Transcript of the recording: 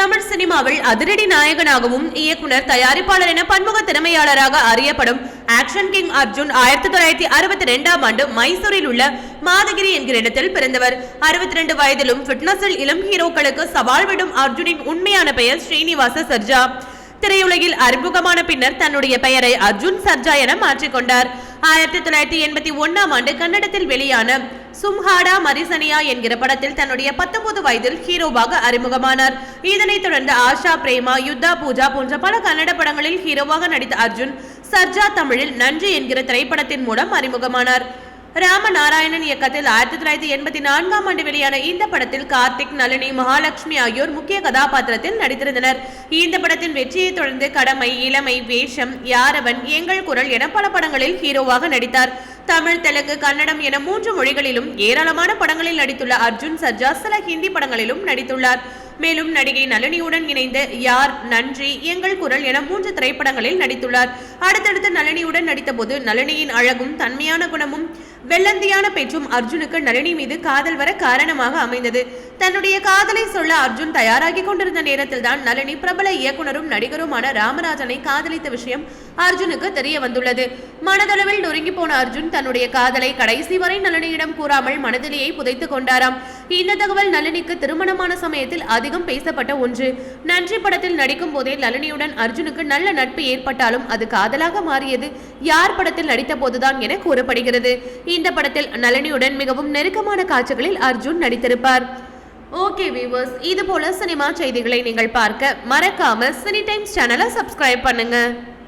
தமிழ் சினிமாவில் அதிரடி நாயகனாகவும் இயக்குனர் தயாரிப்பாளர் என பன்முக திறமையாளராக அறியப்படும் ஆக்ஷன் கிங் அர்ஜுன் ஆயிரத்தி தொள்ளாயிரத்தி அறுபத்தி ரெண்டாம் ஆண்டு மைசூரில் உள்ள மாதகிரி என்கிற இடத்தில் பிறந்தவர். அறுபத்தி ரெண்டு வயதிலும் பிட்னஸில் இளம் ஹீரோக்களுக்கு சவால் விடும் அர்ஜுனின் உண்மையான பெயர் ஸ்ரீனிவாச சர்ஜா. திரையுலகில் அறிமுகமான பின்னர் தன்னுடைய பெயரை அர்ஜுன் சர்ஜா என மாற்றிக்கொண்டார். ஆயிரத்தி தொள்ளாயிரத்தி எண்பத்தி ஒன்னாம் ஆண்டு கன்னடத்தில் வெளியான சும்ஹாடா மரிசனியா என்கிற படத்தில் தன்னுடைய பத்தொன்பது வயதில் ஹீரோவாக அறிமுகமானார். இதனைத் தொடர்ந்து ஆஷா பிரேமா யுத்தா பூஜா போன்ற பல கன்னட படங்களில் ஹீரோவாக நடித்த அர்ஜுன் சர்ஜா தமிழில் நன்றி என்கிற திரைப்படத்தின் மூலம் அறிமுகமானார். ராமநாராயணன் இயக்கத்தில் ஆயிரத்தி தொள்ளாயிரத்தி எண்பத்தி நான்காம் ஆண்டு வெளியான இந்த படத்தில் கார்த்திக் நளினி மகாலட்சுமி ஆகியோர் முக்கிய கதாபாத்திரத்தில் நடித்திருந்தனர். இந்த படத்தின் வெற்றியை தொடர்ந்து கடமை இளமை வேஷம் யாரவன் எங்கள் குரல் என பல படங்களில் ஹீரோவாக நடித்தார். தமிழ் தெலுங்கு கன்னடம் என மூன்று மொழிகளிலும் ஏராளமான படங்களில் நடித்துள்ள அர்ஜுன் சர்ஜா சில ஹிந்தி படங்களிலும் நடித்துள்ளார். மேலும் நடிகை நளினியுடன் இணைந்து யார் நன்றி எங்கள் குரல் என மூன்று திரைப்படங்களில் நடித்துள்ளார். அடுத்தடுத்து நளினியுடன் நடித்தபோது நளினியின் அழகும் தன்மையான குணமும் வெள்ளந்தியான பேச்சும் அர்ஜுனுக்கு நளினி மீது காதல் வர காரணமாக அமைந்தது. தன்னுடைய காதலை சொல்ல அர்ஜுன் தயாராகி கொண்டிருந்த நேரத்தில் தான் நளினி பிரபல இயக்குனரும் நடிகருமான ராமராஜனை காதலித்த விஷயம் அர்ஜுனுக்கு தெரிய வந்துள்ளது. மனதளவில் நொறுங்கி போன அர்ஜுன் தன்னுடைய காதலை கடைசி வரை நளினியிடம் கூறாமல் மனதிலேயே புதைத்துக் கொண்டாராம். இந்த தகவல் நளினிக்கு திருமணமான சமயத்தில் அதிகம் பேசப்பட்ட ஒன்று. நன்றி படத்தில் நடிக்கும் போதே நளினியுடன் அர்ஜுனுக்கு நல்ல நட்பு ஏற்பட்டாலும் அது காதலாக மாறியது. யார் படத்தில் நடித்த போதுதான் என கூறப்படுகிறது. இந்த படத்தில் நளினியுடன் மிகவும் நெருக்கமான காட்சிகளில் அர்ஜுன் நடித்திருப்பார். ஓகே வியூவர்ஸ் இது போல சினிமா செய்திகளை நீங்கள் பார்க்க மறக்காம சினி டைம்ஸ் சேனலை சப்ஸ்கிரைப் பண்ணுங்க.